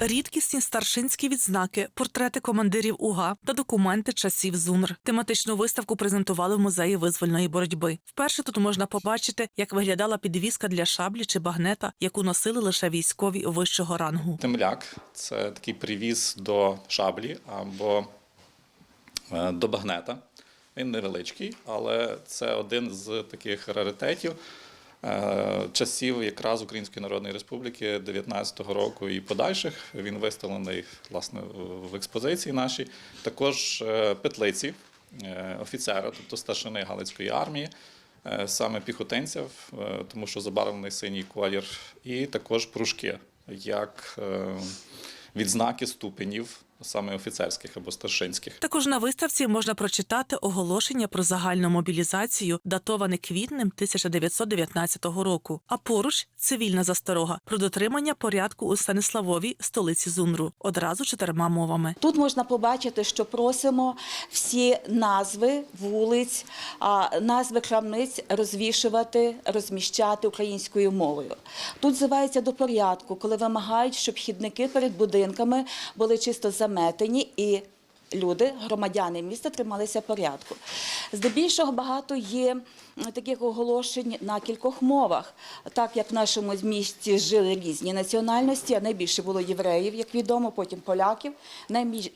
рідкісні старшинські відзнаки, портрети командирів УГА та документи часів ЗУНР. Тематичну виставку презентували в музеї визвольної боротьби. Вперше тут можна побачити, як виглядала підвіска для шаблі чи багнета, яку носили лише військові вищого рангу. Темляк це такий привіз до шаблі або е, до багнета. Він невеличкий, але це один з таких раритетів часів якраз Української Народної Республіки 19-го року і подальших. Він виставлений власне в експозиції нашій. Також е, петлиці е, офіцера, тобто старшини Галицької армії. е, Саме піхотинців, е, тому що забарвлений синій колір, і також пружки, як е, відзнаки ступенів, саме офіцерських або старшинських. Також на виставці можна прочитати оголошення про загальну мобілізацію, датоване квітнем 1919 року. А поруч цивільна засторога про дотримання порядку у Станиславові, столиці Зунру, одразу чотирма мовами. Тут можна побачити, що просимо всі назви вулиць, а, назви крамниць розвішувати, розміщати українською мовою. Тут зивається до порядку, коли вимагають, щоб хідники перед будинками були чисто заметені і. Люди, громадяни міста трималися порядку. Здебільшого багато є таких оголошень на кількох мовах. Так як в нашому місті жили різні національності, а найбільше було євреїв, як відомо, потім поляків,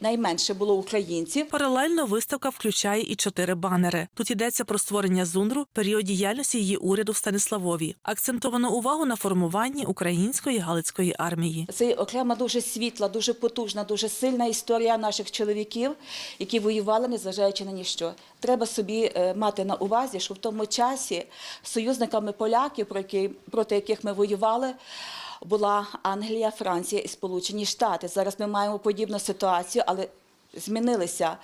найменше було українців. Паралельно виставка включає і чотири банери. Тут йдеться про створення Зунру, період діяльності її уряду в Станиславові. Акцентовано увагу на формуванні української галицької армії. Це окрема дуже світла, дуже потужна, дуже сильна історія наших чоловіків, які воювали, незважаючи на ніщо. Треба собі е, мати на увазі, що в тому часі союзниками поляків, проти яких ми воювали, була Англія, Франція і Сполучені Штати. Зараз ми маємо подібну ситуацію, але змінилися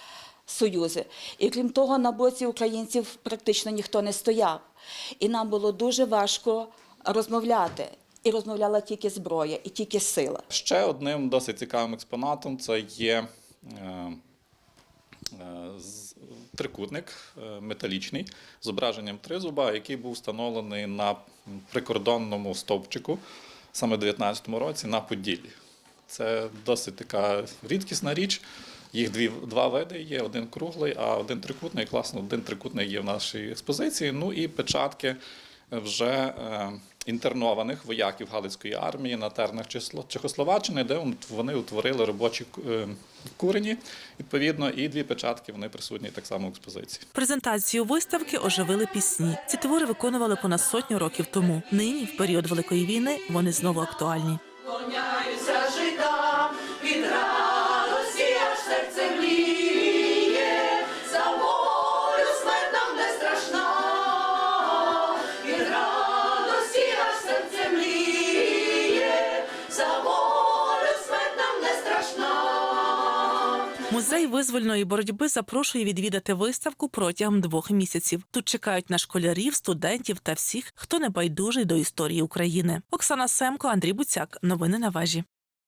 союзи. І крім того, на боці українців практично ніхто не стояв. І нам було дуже важко розмовляти. І розмовляла тільки зброя, і тільки сила. Ще одним досить цікавим експонатом це є е, трикутник е, металічний з зображенням тризуба, який був встановлений на прикордонному стовпчику саме в 19-му році на Поділлі. Це досить така рідкісна річ. Їх дві, два види є: один круглий, а один трикутний. Класно, один трикутний є в нашій експозиції. Ну і печатки вже е, інтернованих вояків Галицької армії на тернах Чехословаччини, де вони утворили робочі е, курені, відповідно, і дві печатки вони присутні так само в експозиції. Презентацію виставки оживили пісні. Ці твори виконували понад сотню років тому. Нині, в період Великої війни, вони знову актуальні. Клоняюся жита від Музей визвольної боротьби запрошує відвідати виставку протягом двох місяців. Тут чекають на школярів, студентів та всіх, хто не байдужий до історії України. Оксана Семко, Андрій Буцяк. Новини на вежі.